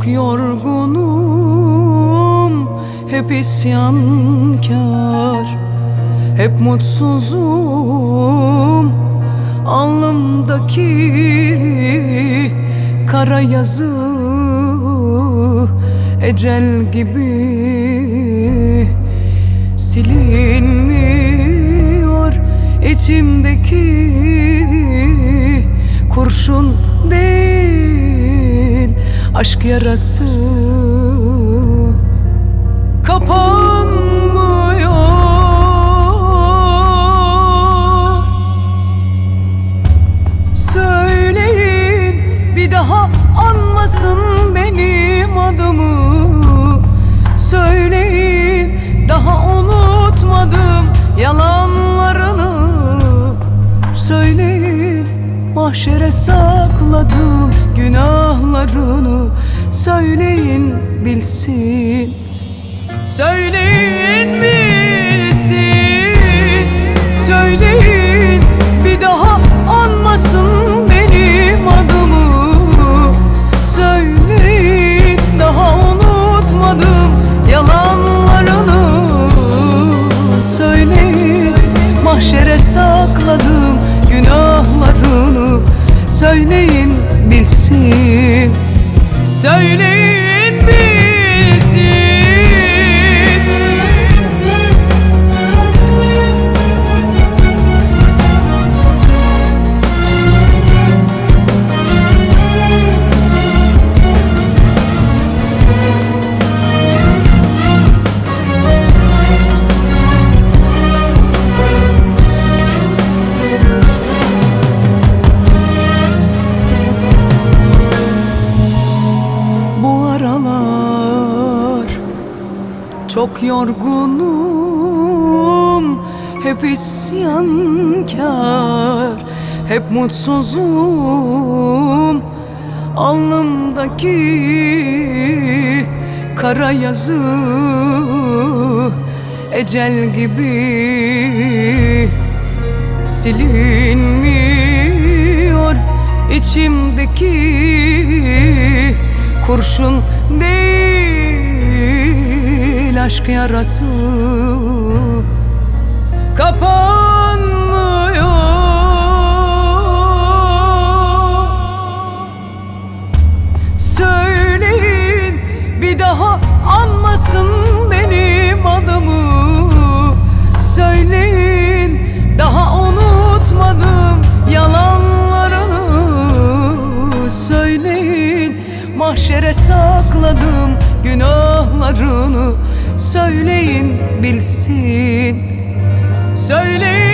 çok yorgunum Hep isyankar Hep mutsuzum. Alnımdaki kara yazı Ecel gibi silinmiyor. İçimdeki aşk yarası kapanmıyor. Söyleyin bir daha anmasın benim adımı. Söyleyin mahşere sakladım günahlarını. Söyleyin bilsin. Söyleyin bilsin. Söyleyin bir daha anmasın benim adımı. Söyleyin daha unutmadım yalanlarını. Söyleyin mahşere sakladım günahlarını Söyleyin bilsin aralar çok yorgunum Hep isyankar Hep mutsuzum. Alnımdaki kara yazı Ecel gibi silinmiyor. İçimdeki kurşun değil aşk yarası. Kapanmıyor mahşere sakladım günahlarını? Söyleyin bilsin. Söyleyin